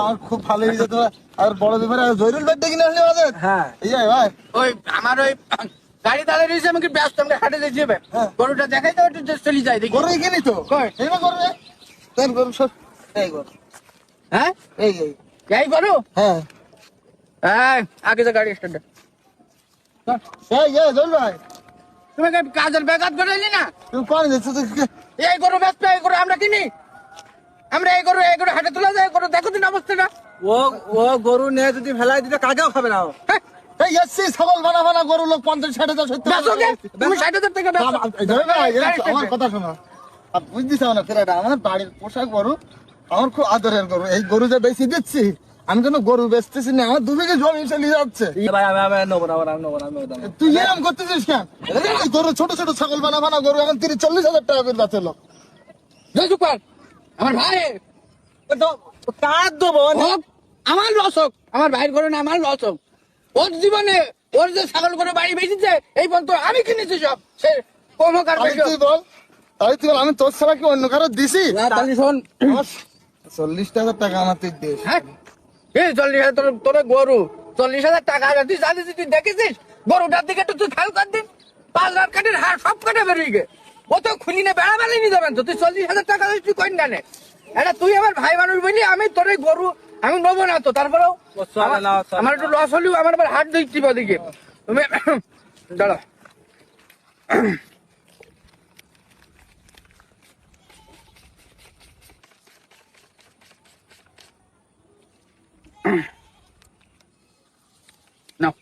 আমার খুব ভালো হয়ে যেত আর বড় ব্যাপারে ডেকে আসলে হ্যাঁ। এই ভাই। ওই আমার ওই গাড়ি দাঁড়িয়ে রয়েছে আমাকে ব্যস্ত? আমাকে হাটে যেতে হবে। হ্যাঁ। গরুটা দেখাই তো একটু চলে যায় দেখি। গরু এখানেই তো? কই? এই না গরু গরু সব এই গরু। হ্যাঁ? এই এই। এই গরু? হ্যাঁ। হ্যাঁ আগে তো গাড়ি স্টার্ট এই এই জরুল ভাই। তুমি কাজের করাইলি না? তুমি কোন যাচ্ছ তো এই গরু ব্যস্ত এই গরু আমরা কিনি। আমরা এই গরু এই গরু হাটে তোলা যায় গরু দেখো দিন অবস্থাটা। ও ও গরু নিয়ে যদি ফেলাই দিতে কাকেও খাবে না হ্যাঁ, এই এসছি ছাগল বানা বানা গরু লোক পঞ্চাশ ষাট হাজার সত্তর তুমি ষাট হাজার টাকা আমার কথা শোনো। বুঝতেছ না ফেরাটা আমার বাড়ির পোশাক গরু আমার খুব আদরের গরু। এই গরু যে বেশি দিচ্ছি আমি কোনো গরু বেচতেছি না আমার দুবিঘে জমি চলে যাচ্ছে। তুই এরকম করতেছিস কেন? গরু ছোট ছোট ছাগল বানা বানা গরু এখন তিরিশ চল্লিশ হাজার টাকা করে যাচ্ছে লোক। আমার ভাই। তো কার দেবো আমার লস হোক। আমার ভাইয়ের গরু না আমার লস হোক। ওর জীবনে ওর যে ছাগল করে বাড়ি বেঁচেছে এই পর্যন্ত আমি কিনেছি সব। সে বেশি হোক। তুই বল। তুই বল আমি তোর ছাড়া কি অন্য কারও দিছি? চল্লিশ হাজার টাকা আমার তুই দিস। হ্যাঁ। এই চল্লিশ হাজার তোর তোর গরু। চল্লিশ হাজার টাকা তুই জানিস তুই দেখেছিস? গরুটার দিকে একটু তুই খেয়াল কর দিন। পাঁচ হাজার কাঠের হাড় সব কাটে বেরিয়ে গে ও তো খুলি নে বেড়া বেড়া নিয়ে যাবেন তো। তুই চল্লিশ হাজার টাকা তুই কই না নে। এটা তুই আমার ভাই মানুষ বলি আমি তোর গরু আমি নেব না তো। তারপরেও আমার একটু লস হলেও আমার আবার হাট দিচ্ছি ওদিকে তুমি দাঁড়া নাও।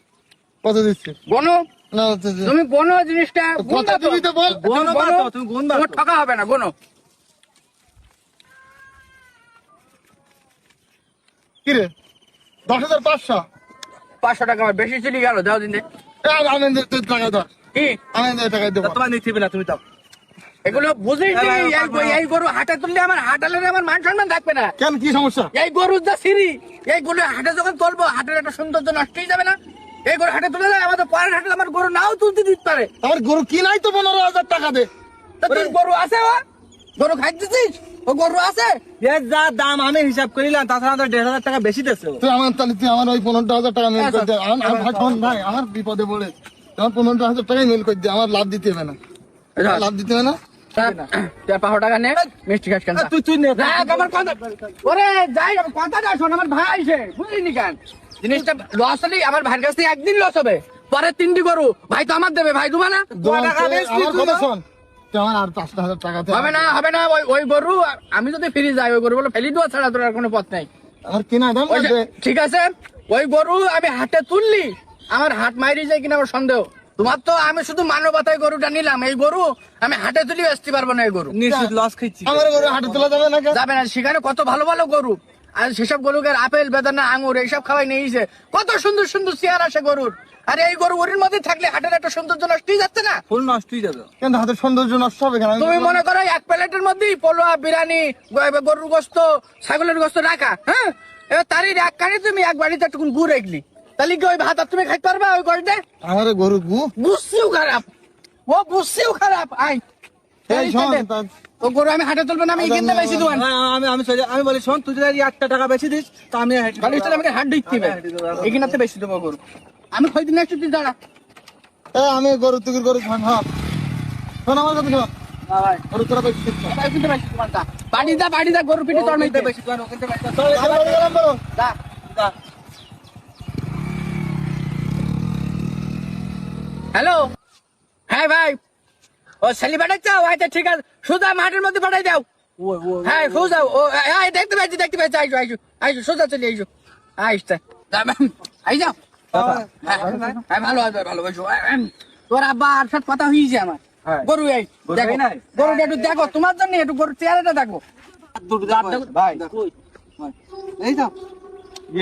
কত দিচ্ছি? গনো না তো- তো- তুমি গনো জিনিসটা গুনবা তো। বল তুমি গনো দাও, তুমি গুনবা তোমার ঠকা হবে না গনো। কি রে দশ হাজার পাঁচশো? পাঁচশো টাকা আমার বেশি চলে গেল দাও দিন। আমি তুই টাকা ধর। কি? তোর টাকা দেবো। তোমার নিতে না তুমি দাও। এগুলো বুঝিস এই এই গরু হাটে তুললে আমার হাটালে আমার মান সম্মান থাকবে না। কেন কি সমস্যা? এই গরুর যা সিঁড়ি এই গরু হাটে যখন তুলবো হাটের একটা সৌন্দর্য নষ্ট হয়ে যাবে না। এই গরু হাটে তুলে দেয় আমাদের পরের হাটে আমার গরু নাও তুলতে দিতে পারে। আমার গরু কিনাই তো পনেরো হাজার টাকা দে। তোর গরু আছে ও? গরু খাইতেছিস? ও গরু আছে? এর যা দাম আমি হিসাব করিলাম তাছাড়া তো দেড় হাজার টাকা বেশি দিচ্ছে ও। তুই আমার তাহলে তুই আমার ওই পনেরো হাজার টাকা মেল করে দে। ভাই আমার বিপদে পড়ে। আমার পনেরো হাজার টাকাই মেল করে দে আমার লাভ দিতে হবে না। লাভ দিতে হবে না? পাঁচশো টাকা নে মিষ্টি খাস কেন? তুই তুই আমার কথা ওরে যাই আমার কথাটা শোন আমার ভাই আইছে। বুঝলিনি কেন? জিনিসটা লস হলে আমার ভাইয়ের কাছ থেকে একদিন লস হবে। পরে তিনটি গরু ভাই তো আমার দেবে ভাই না? হবে না হবে না ওই ওই গরু আমি যদি ফিরে যাই ওই গরু বলে ফেলি দেওয়া ছাড়া তোর আর কোনো পথ নাই। কিনা দাম ঠিক আছে? ওই গরু আমি হাটে তুললি আমার হাট মাইরি যায় কিনা আমার সন্দেহ। তোমার তো আমি শুধু মানবতায় গরুটা নিলাম। এই গরু আমি হাটে তুলি আসতে পারব না এই গরু। নিশ্চিত লস খাইছি। আমার গরু হাটে তোলা যাবে না যাবে না। সেখানে কত ভালো ভালো গরু। আর সেসব গরুকে আপেল বেদানা আঙুর এইসব খাওয়াই নিয়েছে কত সুন্দর সুন্দর চেয়ার আসে গরুর। আর এই গরু ওরির মধ্যে থাকলে হাটের একটা সৌন্দর্য নষ্ট হয়ে যাচ্ছে না? ফুল নষ্ট হয়ে যাবে। কিন্তু হাতের সৌন্দর্য নষ্ট হবে কেন? তুমি মনে করো এক প্লেটের মধ্যেই পোলোয়া বিরিয়ানি গরুর গোস্ত ছাগলের গোস্ত রাখা হ্যাঁ? এবার তারই এক কানে তুমি এক বাড়িতে একটু গুড় রেখলি তাহলে কি ওই ভাত আর তুমি খাইতে পারবা ওই গরুটা আমার গরু গু। বুঝছিও খারাপ। ও বুঝছিও খারাপ আই এই শোন ও গরু আমি হাটে তুলবো না আমি কিনতে পাইছি দোকান আমি আমি সোজা- আমি বলি শোন তুই যদি টাকা বেশি দিস তা আমি খালি স্টাইল আমাকে হাট দিতে হবে। এখানে বেশি দেবো গরু। আমি খই দিন একটু তুই দাঁড়া এ, আমি গরু তুই গরু শোন হ্যাঁ শোন আমার কথা শোন। বাড়ি দা বাড়ি দা গরু পিঠে বেশি দোকান, ওখানটা বেশি দোকান। আমি বাড়ি গেলাম বলো। দা দা। হ্যালো? হ্যাঁ ভাই। ও ছেলে পাঠাচ্ছ? আচ্ছা ঠিক আছে। সোজা মাঠের মধ্যে পাঠাই দাও। হ্যাঁ সোজা ও হ্যাঁ দেখতে পাচ্ছি দেখতে পাচ্ছি আইসো আইসো আইসো সোজা চলে আইসো। আইসতে। আই যাও। হ্যাঁ হ্যাঁ, ভালো আছে ভালো আইসো তোর আব্বা আর সাথে কথা হয়েছে আমার। হ্যাঁ। গরু এই দেখো? গরুটা একটু দেখো তোমার জন্য একটু গরু চেহারাটা দেখো। ভাই। এই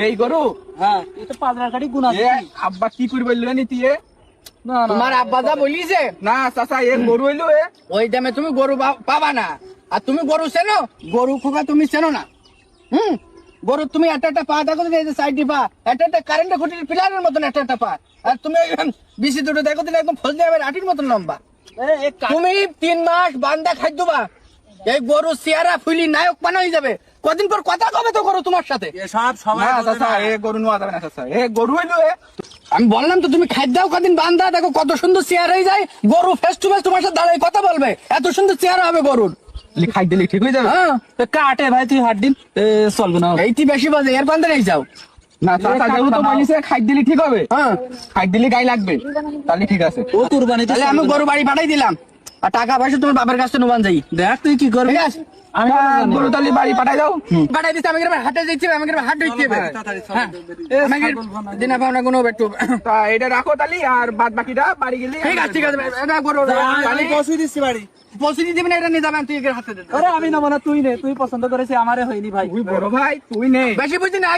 এই গরু? হ্যাঁ পাঁচ গাড়ি গুণ আব্বা কি করবে বলল নিতি এ? না না তোমার আব্বা যা বলিছে। না চাচা এ গরু হইল এ। ওই দামে তুমি গরু পাবা না। আর তুমি গরু চেনো? গরু খোকা তুমি চেনো না। হুম? গরু তুমি একটা একটা পা দেখো এই যে সাইডটি পা। একটা একটা কারেন্টের খুঁটির পিলারের মতন একটা একটা পা। আর তুমি বিসি দুটো দেখো তুমি একদম ফজলি আমের আটির মতন লম্বা। তুমি তিন মাস বান্দা খাদ্য বা এই গরু চেহারা ফুলি নায়ক পানা হয়ে যাবে। কদিন পর কথা কবে তো করো তোমার সাথে? সব সবাই না বলবে চাচা না। এ গরু নেওয়া যাবে না চাচা। এ গরু হইল আমি বললাম তো তুমি খাদ্য দাও কদিন বান্দা দেখো কত সুন্দর চেহারা হয়ে যায়। গরু ফেস টু ফেস তোমার সাথে দাঁড়ায় কথা বলবে। এত সুন্দর চেহারা হবে গরুর। খাই দিলে ঠিক হয়ে যাবে। হ্যাঁ। কাটে ভাই তুই হাট দিন। চলবে না। এইটি বেশি বাজে এর নেই যাও। না চাচা বলিছে খাই দিলে ঠিক হবে। হ্যাঁ। খাই দিলে গায়ে লাগবে। তাহলে ঠিক আছে। ও কুরবানি তাহলে আমি গরু বাড়ি পাঠাই দিলাম। আর টাকা পয়সা তোমার বাবার কাছে নুবান যাই। দেখ তুই কি করবি? আমি তা বাড়ি পাঠাই দাও। পাঠাই দিতে আমাকে হাটে যাইতে হবে আমাকে হাট হইতে হবে। হ্যাঁ। আমাকে দিনা পাওনা কোনো একটু তা এটা রাখো আর বাদ বাকিটা বাড়ি গেলে ঠিক আছে ঠিক আছে এটা গরু আমি পৌঁছে দিচ্ছি বাড়ি। পৌঁছে দিয়ে দিবেন এটা নিয়ে যাবেন তুই এর হাতে দে। আরে আমি নেব না তুই নে তুই পছন্দ করেছিস আমারে হয়নি ভাই। তুই বড় ভাই তুই নে। বেশি বুঝি না